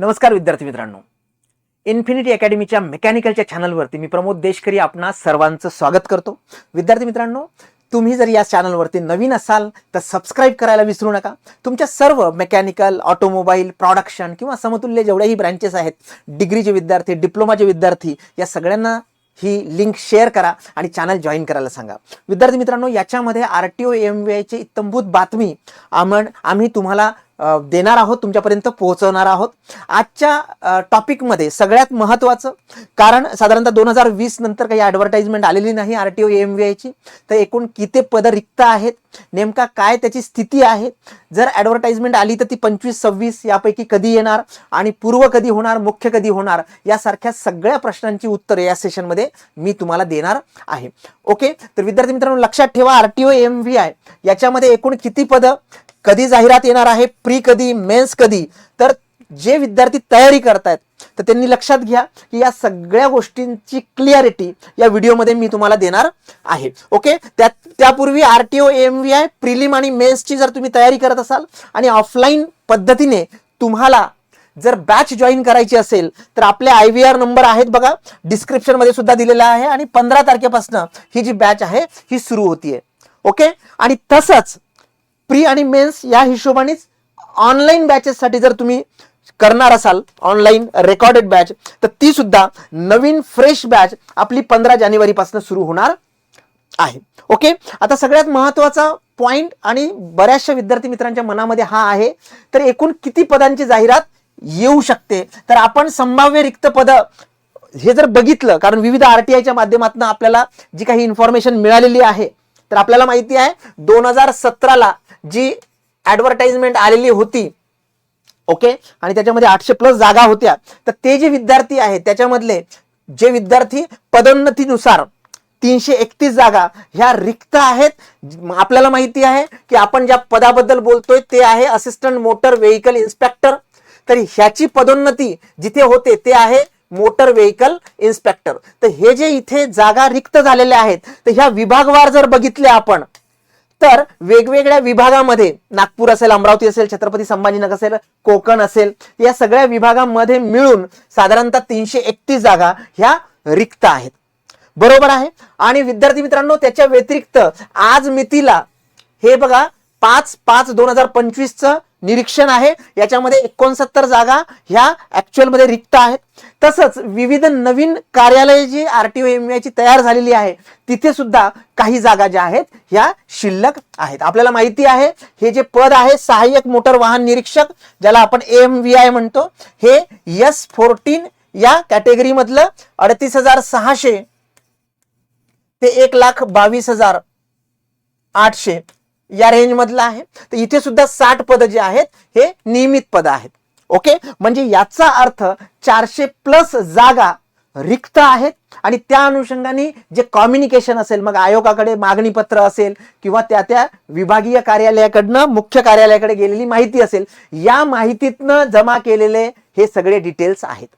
नमस्कार विद्यार्थी मित्रांनो. इन्फिनिटी अकॅडमीच्या मेकॅनिकलच्या चॅनलवरती मी प्रमोद देशकरी आपणा सर्वांचं स्वागत करतो. विद्यार्थी मित्रांनो तुम्ही जर या चॅनलवरती नवीन असाल तर सबस्क्राईब करायला विसरू नका. तुमच्या सर्व मेकॅनिकल ऑटोमोबाईल प्रॉडक्शन किंवा समतुल्य जेवढ्याही ब्रँचेस आहेत डिग्रीचे विद्यार्थी डिप्लोमाचे विद्यार्थी या सगळ्यांना ही लिंक शेअर करा आणि चॅनल जॉईन करायला सांगा. विद्यार्थी मित्रांनो याच्यामध्ये R T O M V आयची इत्तंभूत बातमी आम्ही आम्ही तुम्हाला देणार आहोत तुमच्यापर्यंत पोहोचवणार आहोत. आजच्या टॉपिकमध्ये सगळ्यात महत्त्वाचं कारण साधारणतः दोन हजार वीस नंतर काही ॲडव्हर्टाइजमेंट आलेली नाही R T O M V आयची तर एकूण किती पदं रिक्त आहेत नेमका काय त्याची स्थिती आहे? जर ॲडव्हर्टाइजमेंट आली तर ती पंचवीस सव्वीस यापैकी कधी येणार आणि पूर्व कधी होणार मुख्य कधी होणार यासारख्या सगळ्या प्रश्नांची उत्तरे या सेशनमध्ये मी तुम्हाला देणार आहे. ओके? तर विद्यार्थी मित्रांनो लक्षात ठेवा R T O M V I याच्यामध्ये एकूण किती पदं कधी जाहिरात येणार आहे प्री कधी मेन्स कधी तर जे विद्यार्थी तयारी करतायत तर त्यांनी लक्षात घ्या की या सगळ्या गोष्टींची क्लिअरिटी या व्हिडिओमध्ये मी तुम्हाला देणार आहे. ओके त्यात त्यापूर्वी R T O M V I prelim आणि मेन्सची जर तुम्ही तयारी करत असाल आणि ऑफलाईन पद्धतीने तुम्हाला जर बॅच जॉईन करायची असेल तर आपले आय व्ही आर नंबर आहेत बघा डिस्क्रिप्शनमध्ये सुद्धा दिलेला आहे आणि पंधरा तारखेपासून ही जी बॅच आहे ही सुरू होतीये. ओके आणि तसंच प्री आणि मेन्स या हिशोबानेच ऑनलाईन बॅचेससाठी जर तुम्ही करणार असाल ऑनलाईन रेकॉर्डेड बॅच तर ती सुद्धा नवीन फ्रेश बॅच आपली पंधरा जानेवारीपासून सुरू होणार आहे. ओके? आता सगळ्यात महत्त्वाचा पॉईंट आणि बऱ्याचशा विद्यार्थी मित्रांच्या मनामध्ये हा आहे तर एकूण किती पदांची जाहिरात येऊ शकते? तर आपण संभाव्य रिक्त पद हे जर बघितलं कारण विविध आरटीआयच्या माध्यमातून आपल्याला जी काही इन्फॉर्मेशन मिळालेली आहे तर आपल्याला माहिती आहे दोन हजार सतराला जी ऍडव्हर्टाइजमेंट आलेली होती ओके आणि त्याच्यामध्ये आठशे प्लस जागा होत्या. तर ते जे विद्यार्थी आहेत त्याच्यामधले जे विद्यार्थी पदोन्नतीनुसार तीनशे एकतीस जागा ह्या रिक्त आहेत. आपल्याला माहिती आहे की आपण ज्या पदाबद्दल बोलतोय ते आहे असिस्टंट मोटर व्हेकल इन्स्पेक्टर तर ह्याची पदोन्नती जिथे होते ते आहे मोटर व्हेकल इन्स्पेक्टर तर हे जे इथे जागा रिक्त झालेल्या आहेत तर ह्या विभागवार जर बघितले आपण तर वेगवेगळ्या विभागामध्ये नागपूर असेल अमरावती असेल छत्रपती संभाजीनगर असेल कोकण असेल या सगळ्या विभागामध्ये मिळून साधारणतः तीनशे एकतीस जागा ह्या रिक्त आहेत. बरोबर आहे? आणि विद्यार्थी मित्रांनो त्याच्या व्यतिरिक्त आज मितीला हे बघा पाच पाच दोन हजार पंचवीसचं निरीक्षण आहे. याच्यामध्ये एकोणसत्तर जागा ह्या ऍक्च्युअलमध्ये मध्ये रिक्त आहेत. तसंच विविध नवीन कार्यालय जी आर टी ओ एम ची तयार झालेली आहे तिथे सुद्धा काही जागा ज्या आहेत ह्या शिल्लक आहेत. आपल्याला माहिती आहे हे जे पद आहे सहाय्यक मोटर वाहन निरीक्षक ज्याला आपण एम व्ही आय म्हणतो हे एस फोर्टीन या कॅटेगरी मधलं अडतीस हजार सहाशे ते एक लाख बावीस हजार आठशे या रेंज मधलं आहे. तर इथे सुद्धा साठ पद जे आहेत हे नियमित पद आहेत. ओके? म्हणजे याचा अर्थ चारशे प्लस जागा रिक्त आहेत आणि त्या अनुषंगाने जे कम्युनिकेशन असेल मग आयोगाकडे मागणी पत्र असेल किंवा त्या त्या विभागीय कार्यालयाकडनं मुख्य कार्यालयाकडे गेलेली माहिती असेल या माहितीतनं जमा केलेले हे सगळे डिटेल्स आहेत.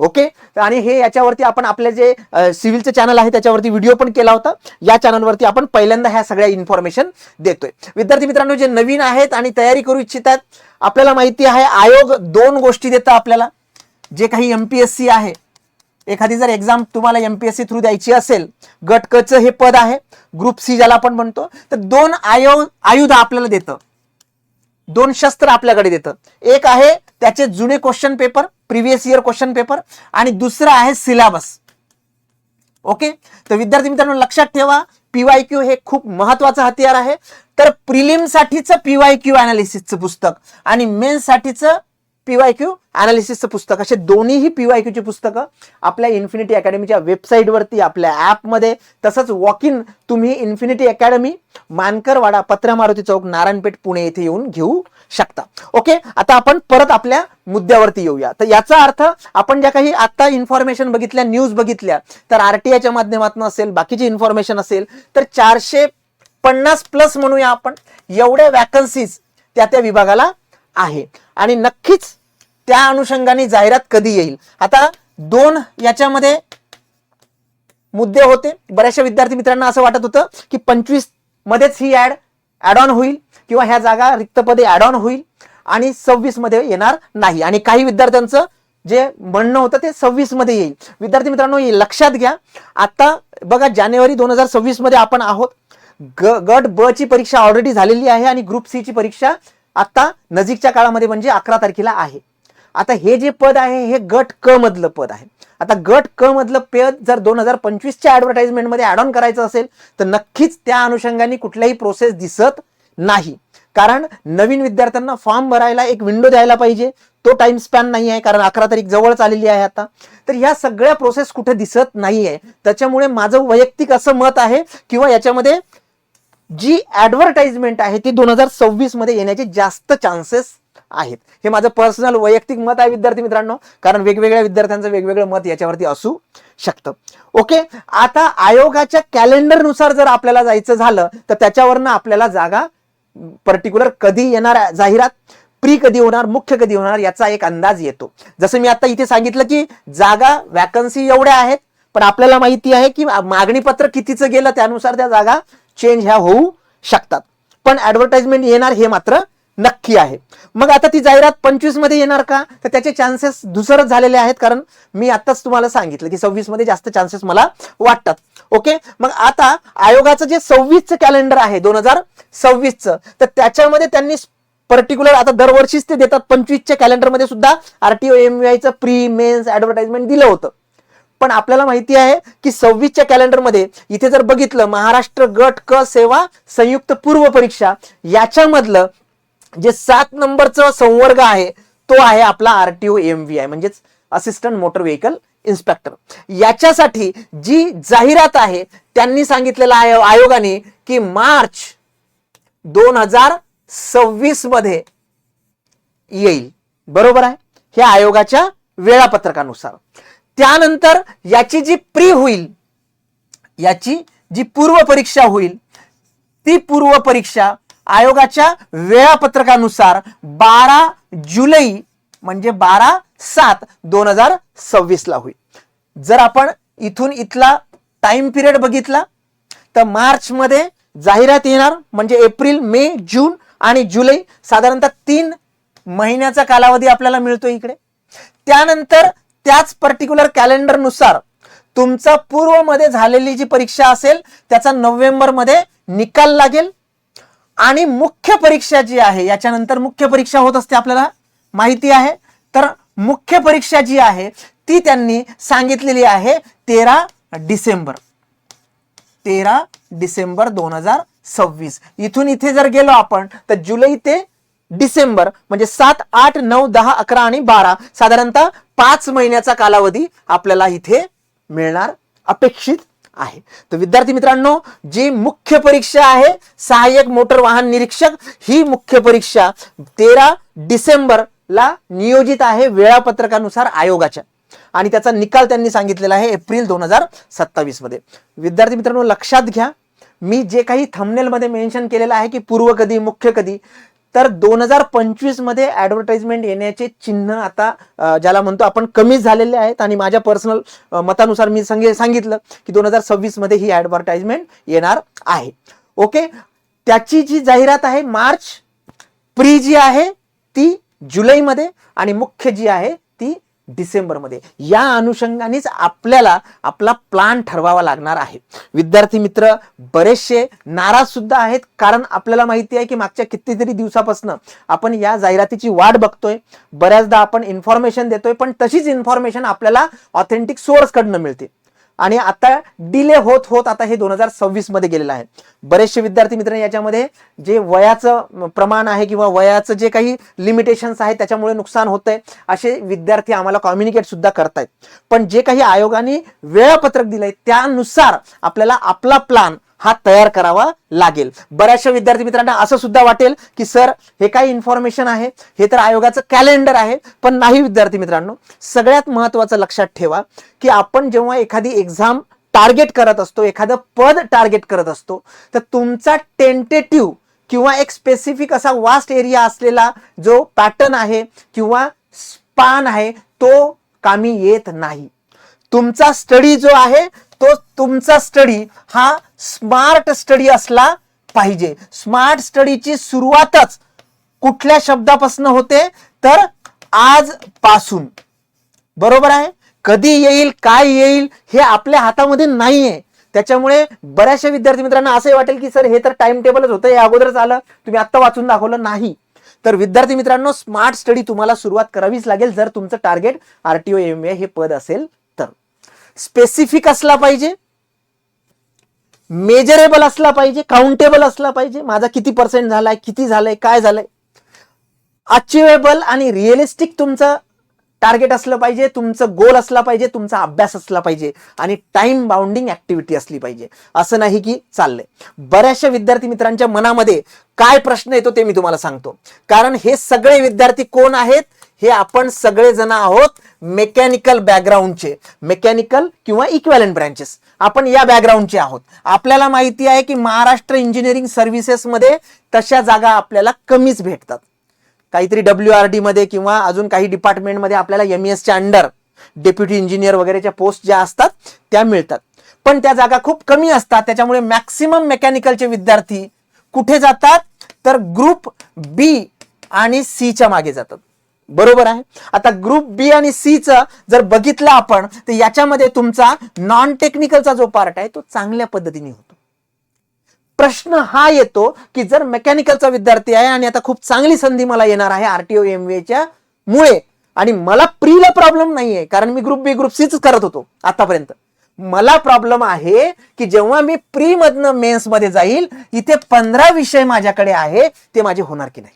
ओके? तर आणि हे याच्यावरती आपण आपले जे सिव्हिलचं चॅनल आहे त्याच्यावरती व्हिडिओ पण केला होता. या चॅनलवरती आपण पहिल्यांदा ह्या सगळ्या इन्फॉर्मेशन देतोय. विद्यार्थी मित्रांनो जे नवीन आहेत आणि तयारी करू इच्छितात आपल्याला माहिती आहे आयोग दोन गोष्टी देतं आपल्याला. जे काही एमपीएससी आहे एखादी जर एक्झाम तुम्हाला एमपीएससी थ्रू द्यायची असेल गट हे पद आहे ग्रुप सी ज्याला आपण म्हणतो तर दोन आयो आयुध आपल्याला देतं. दोन शस्त्र आपल्याकडे देतं. एक आहे त्याचे जुने question paper previous year question paper आणि दुसरं आहे सिलेबस ओके? तर विद्यार्थी मित्रांनो लक्षात ठेवा पीवाय क्यू हे खूप महत्वाचं हत्यार आहे. तर प्रिलिमसाठीचं पीवाय क्यू अनालिसिसचं पुस्तक आणि मेन्ससाठीचं पीवाय क्यू अनालिसिसचं पुस्तक. असे दोन्हीही पीवाय क्यूची पुस्तकं आपल्या इन्फिनिटी अकॅडमीच्या वेबसाईटवरती आपल्या ॲपमध्ये तसंच वॉक इन तुम्ही इन्फिनिटी अकॅडमी मानकरवाडा पत्रा मारुती चौक नारायणपेठ पुणे येथे येऊन घेऊ शकता. ओके आता आपण परत आपल्या मुद्द्यावरती येऊया. तर याचा अर्थ आपण ज्या काही आता इन्फॉर्मेशन बघितल्या न्यूज बघितल्या तर आरटीआयच्या माध्यमातून असेल बाकीची इन्फॉर्मेशन असेल तर चारशे पन्नास प्लस म्हणूया आपण. एवढ्या वॅकन्सीज त्या त्या विभागाला आहे. आणि नक्कीच त्या अनुषंगाने जाहिरात कधी येईल? आता दोन याच्यामध्ये मुद्दे होते. बऱ्याचशा विद्यार्थी मित्रांना असं वाटत होतं की पंचवीस मध्येच ही ऍड ऍड ऑन होईल किंवा ह्या जागा रिक्त पदे ऍड ऑन होईल आणि सव्वीसमध्ये येणार नाही. आणि काही विद्यार्थ्यांचं जे म्हणणं होतं ते सव्वीसमध्ये येईल. विद्यार्थी मित्रांनो लक्षात घ्या. आता बघा जानेवारी दोन हजार सव्वीसमध्ये आपण आहोत. ग गट ब ची परीक्षा ऑलरेडी झालेली आहे आणि ग्रुप सी ची परीक्षा आता नजीकच्या काळामध्ये म्हणजे अकरा तारखेला आहे. आता हे जे पद आहे हे गट क मधलं पद आहे. आता गट क मधलं पद जर दोन हजार पंचवीसच्या ऍडव्हर्टाइजमेंटमध्ये ॲड ऑन करायचं असेल तर नक्कीच त्या अनुषंगाने कुठल्याही प्रोसेस दिसत नाही. कारण नवीन विद्यार्थ्यांना फॉर्म भरायला एक विंडो द्यायला पाहिजे. तो टाइम स्पॅन नाही आहे कारण अकरा तारीख जवळच आलेली आहे आता. तर ह्या सगळ्या प्रोसेस कुठे दिसत नाही आहे. त्याच्यामुळे माझं वैयक्तिक असं मत आहे किंवा याच्यामध्ये जी ऍडव्हर्टाइजमेंट आहे ती दोन हजार सव्वीसमध्ये येण्याचे जास्त चान्सेस आहेत. हे माझं पर्सनल वैयक्तिक मत आहे विद्यार्थी मित्रांनो. कारण वेगवेगळ्या विद्यार्थ्यांचं वेगवेगळं मत याच्यावरती असू शकतं. ओके आता आयोगाच्या कॅलेंडरनुसार जर आपल्याला जायचं झालं तर त्याच्यावरनं आपल्याला जागा पर्टिक्युलर कधी येणार जाहिरात? प्री कधी होणार मुख्य कधी होणार याचा एक अंदाज येतो. जसं मी आता इथे सांगितलं की जागा वॅकन्सी एवढ्या आहेत पण आपल्याला माहिती आहे की मागणीपत्र कितीचं गेलं त्यानुसार त्या जागा चेंज ह्या होऊ शकतात. पण ऍडव्हर्टाइजमेंट येणार हे मात्र नक्की आहे. मग आता ती जाहिरात पंचवीसमध्ये येणार का? तर त्याचे चान्सेस दुसरच झालेले आहेत कारण मी आताच तुम्हाला सांगितलं की सव्वीसमध्ये जास्त चान्सेस मला वाटतात. ओके मग आता आयोगाचं जे सव्वीसचं कॅलेंडर आहे दोन हजार सव्वीसचं तर त्याच्यामध्ये त्यांनी पर्टिक्युलर आता दरवर्षीच ते देतात. पंचवीसच्या कॅलेंडरमध्ये सुद्धा आरटीओ एम चं प्री मेन्स ऍडव्हर्टाइजमेंट दिलं होतं. पण आपल्याला माहिती आहे की सव्वीसच्या कॅलेंडरमध्ये इथे जर बघितलं महाराष्ट्र गट क सेवा संयुक्त पूर्व परीक्षा याच्यामधलं जे सात नंबरचा संवर्ग आहे तो आहे आपला आरटीओ एम व्ही आय म्हणजेच असिस्टंट मोटर व्हेकल इन्स्पेक्टर याच्यासाठी जी जाहिरात आहे त्यांनी सांगितलेलं आहे आयोगाने की मार्च दोन हजार सव्वीसमध्ये येईल. बरोबर आहे? हे आयोगाच्या वेळापत्रकानुसार. त्यानंतर याची जी प्री होईल याची जी पूर्व परीक्षा होईल ती पूर्व परीक्षा आयोगाच्या वेळापत्रकानुसार बारा जुलै म्हणजे बारा सात दोन हजार सव्वीसला होईल. जर आपण इथून इथला टाइम पिरियड बघितला तर मार्चमध्ये जाहिरात येणार म्हणजे एप्रिल मे जून आणि जुलै साधारणतः तीन महिन्याचा कालावधी आपल्याला मिळतो इकडे. त्यानंतर त्याच पर्टिक्युलर कॅलेंडरनुसार तुमचा पूर्वमध्ये झालेली जी परीक्षा असेल त्याचा नोव्हेंबरमध्ये निकाल लागेल. आणि मुख्य परीक्षा जी आहे याच्यानंतर मुख्य परीक्षा होत असते आपल्याला? माहिती आहे? तर मुख्य परीक्षा जी आहे ती त्यांनी सांगितलेली आहे तेरा डिसेंबर. तेरा डिसेंबर दोन हजार सव्वीस. इथून इथे जर गेलो आपण तर जुलै ते डिसेंबर म्हणजे सात आठ नऊ दहा अकरा आणि बारा साधारणतः पाच महिन्याचा कालावधी आपल्याला इथे मिळणार अपेक्षित आहे. तर विद्यार्थी मित्रांनो जी मुख्य परीक्षा आहे सहाय्यक मोटर वाहन निरीक्षक ही मुख्य परीक्षा तेरा डिसेंबरला नियोजित आहे वेळापत्रकानुसार आयोगाच्या. आणि त्याचा निकाल त्यांनी सांगितलेला आहे एप्रिल दोन हजार सत्तावीसमध्ये विद्यार्थी मित्रांनो लक्षात घ्या मी जे काही थमनेलमध्ये मेन्शन केलेलं आहे की पूर्व कधी मुख्य कधी तर दोन हजार पंचवीसमध्ये ऍडव्हर्टाइजमेंट येण्याचे चिन्ह आता ज्याला म्हणतो आपण कमी झालेले आहेत. आणि माझ्या पर्सनल मतानुसार मी सांगे सांगितलं की दोन हजार सव्वीसमध्ये ही ऍडव्हर्टाइजमेंट येणार आहे. ओके त्याची जी जाहिरात आहे मार्च प्री जी आहे ती जुलैमध्ये आणि मुख्य जी आहे ती डिसेंबरमध्ये. या अनुषंगानेच आपल्याला आपला प्लान ठरवावा लागणार आहे. विद्यार्थी मित्र बरेचसे नाराज सुद्धा आहेत कारण आपल्याला माहिती आहे की मागच्या कितीतरी दिवसापासून आपण या जाहिरातीची वाट बघतोय. बऱ्याचदा आपण इन्फॉर्मेशन देतोय पण तशीच इन्फॉर्मेशन आपल्याला ऑथेंटिक सोर्स कडनं मिळते. आणि आता डिले होत होत आता हे दोन हजार सव्वीसमध्ये गेलेलं आहे. बरेचसे विद्यार्थी मित्र याच्यामध्ये जे वयाचं प्रमाण आहे किंवा वयाचं जे काही लिमिटेशन्स आहे त्याच्यामुळे नुकसान होत आहे असे विद्यार्थी आम्हाला कम्युनिकेट सुद्धा करतायत. पण जे काही आयोगाने वेळापत्रक दिलंय त्यानुसार आपल्याला आपला प्लान हा तयार करावा लागेल. बऱ्याचशा विद्यार्थी मित्रांना असं सुद्धा वाटेल की सर हे काय इन्फॉर्मेशन आहे. हे तर आयोगाचं कॅलेंडर आहे. पण नाही विद्यार्थी मित्रांनो सगळ्यात महत्वाचं लक्षात ठेवा की आपण जेव्हा एखादी एक्झाम टार्गेट करत असतो एखादं पद टार्गेट करत असतो तर तुमचा टेंटेटिव्ह किंवा एक स्पेसिफिक असा वास्ट एरिया असलेला जो पॅटर्न आहे किंवा स्पान आहे तो कामी येत नाही. तुमचा स्टडी जो आहे तो तुमचा स्टडी हा स्मार्ट स्टडी असला पाहिजे. स्मार्ट स्टडीची सुरुवातच कुठल्या शब्दापासून होते? तर आजपासून. बरोबर आहे? कधी येईल काय येईल हे आपल्या हातामध्ये नाहीये. त्याच्यामुळे बऱ्याचशा विद्यार्थी मित्रांना असंही वाटेल की सर हे तर टाइम टेबलच होतं हे अगोदरच आलं. तुम्ही आत्ता वाचून दाखवलं नाही. तर विद्यार्थी मित्रांनो स्मार्ट स्टडी तुम्हाला सुरुवात करावीच लागेल जर तुमचं टार्गेट आरटीओ एम ए हे पद असेल. स्पेसिफिक असला पाहिजे मेजरेबल असला पाहिजे काउंटेबल असला पाहिजे माझा किती पर्सेंट झालाय किती झालंय काय झालंय. अचिवेबल आणि रिअलिस्टिक तुमचं टार्गेट असलं पाहिजे तुमचं गोल असला पाहिजे तुमचा अभ्यास असला पाहिजे आणि टाइम बाउंडिंग ऍक्टिव्हिटी असली पाहिजे. असं नाही की चाललंय. बऱ्याचशा विद्यार्थी मित्रांच्या मनामध्ये काय प्रश्न येतो ते मी तुम्हाला सांगतो. कारण हे सगळे विद्यार्थी कोण आहेत? हे आपण सगळेजण आहोत मेकॅनिकल बॅकग्राऊंडचे मेकॅनिकल किंवा इक्वॅलंट ब्रँचेस आपण या बॅकग्राऊंडचे आहोत. आपल्याला माहिती आहे की महाराष्ट्र इंजिनिअरिंग सर्व्हिसेसमध्ये तशा जागा आपल्याला कमीच भेटतात. काहीतरी डब्ल्यू आर डीमध्ये किंवा अजून काही डिपार्टमेंटमध्ये आपल्याला एम च्या अंडर डेप्युटी इंजिनियर वगैरेच्या पोस्ट ज्या असतात त्या मिळतात. पण त्या जागा खूप कमी असतात. त्याच्यामुळे मॅक्सिमम मेकॅनिकलचे विद्यार्थी कुठे जातात? तर ग्रुप बी आणि सी च्या मागे जातात. बरोबर आहे? आता ग्रुप बी आणि सी च जर बघितलं आपण तर याच्यामध्ये तुमचा नॉन टेक्निकलचा जो पार्ट आहे तो चांगल्या पद्धतीने होतो. प्रश्न हा येतो की जर मेकॅनिकलचा विद्यार्थी आहे आणि आता खूप चांगली संधी मला येणार आहे आरटीओ एम च्या मुळे आणि मला प्रीला प्रॉब्लेम नाहीये कारण मी ग्रुप बी ग्रुप सीच करत होतो आतापर्यंत. मला प्रॉब्लेम आहे की जेव्हा मी प्री मधनं मेन्समध्ये जाईल इथे पंधरा विषय माझ्याकडे आहे ते माझे होणार की नाही.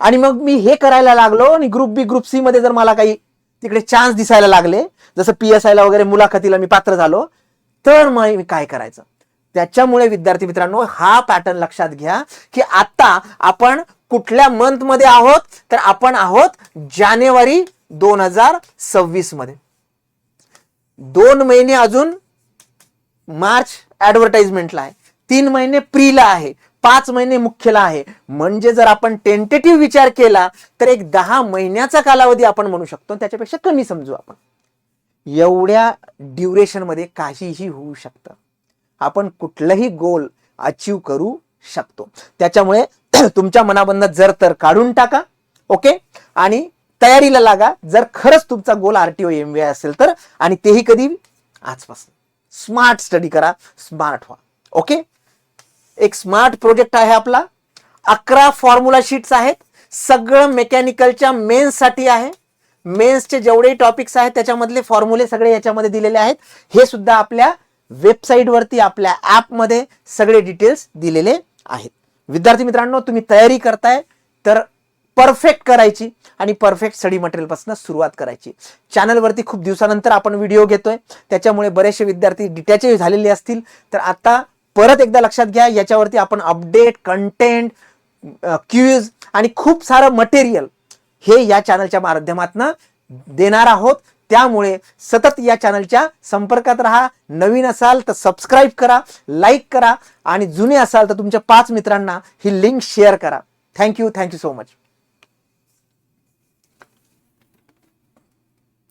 आणि मग मी हे करायला लागलो आणि ग्रुप बी ग्रुप सी मध्ये जर मला काही तिकडे चान्स दिसायला लागले जसं पी एस आयला वगैरे मुलाखतीला मी पात्र झालो तर मग मी काय करायचं? त्याच्यामुळे विद्यार्थी मित्रांनो हा पॅटर्न लक्षात घ्या की आता आपण कुठल्या मंथमध्ये आहोत? तर आपण आहोत जानेवारी दोन हजार सव्वीसमध्ये. दोन महिने अजून मार्च ऍडव्हर्टाइजमेंटला आहे. तीन महिने प्रीला आहे. पाच महिने मुख्यला आहे. म्हणजे जर आपण टेंटेटिव्ह विचार केला तर एक दहा महिन्याचा कालावधी आपण म्हणू शकतो. त्याच्यापेक्षा कमी समजू आपण. एवढ्या ड्युरेशनमध्ये काहीही होऊ शकतं. आपण कुठलंही गोल अचीव करू शकतो. त्याच्यामुळे तुमच्या मनाबंध जर तर काढून टाका ओके आणि तयारीला लागा. जर खरंच तुमचा गोल आरटीओ एम व्ही असेल तर आणि तेही कधी आजपासून. स्मार्ट स्टडी करा. स्मार्ट व्हा. ओके एक स्मार्ट प्रोजेक्ट आहे आपला. अकरा फॉर्म्युला शीट्स आहेत. सगळं मेकॅनिकलच्या मेन्ससाठी आहे. मेन्सचे जेवढे टॉपिक्स आहेत त्याच्यामधले फॉर्म्युले सगळे याच्यामध्ये दिलेले आहेत. हे सुद्धा आपल्या वेबसाईटवरती आपल्या ॲपमध्ये सगळे डिटेल्स दिलेले आहेत. विद्यार्थी मित्रांनो तुम्ही तयारी करताय तर परफेक्ट करायची आणि परफेक्ट स्टडी मटेरियलपासून सुरुवात करायची. चॅनलवरती खूप दिवसानंतर आपण व्हिडिओ घेतोय. त्याच्यामुळे बरेचसे विद्यार्थी डिटॅचही झालेले असतील. तर आता परत एकदा लक्षात घ्या याच्यावरती आपण अपडेट कंटेंट क्यूज आणि खूप सारं मटेरियल हे या चॅनलच्या माध्यमातून देणार आहोत. त्यामुळे सतत या चॅनलच्या संपर्कात राहा. नवीन असाल तर सबस्क्राईब करा लाईक करा आणि जुने असाल तर तुमच्या पाच मित्रांना ही लिंक शेअर करा. Thank you thank you so much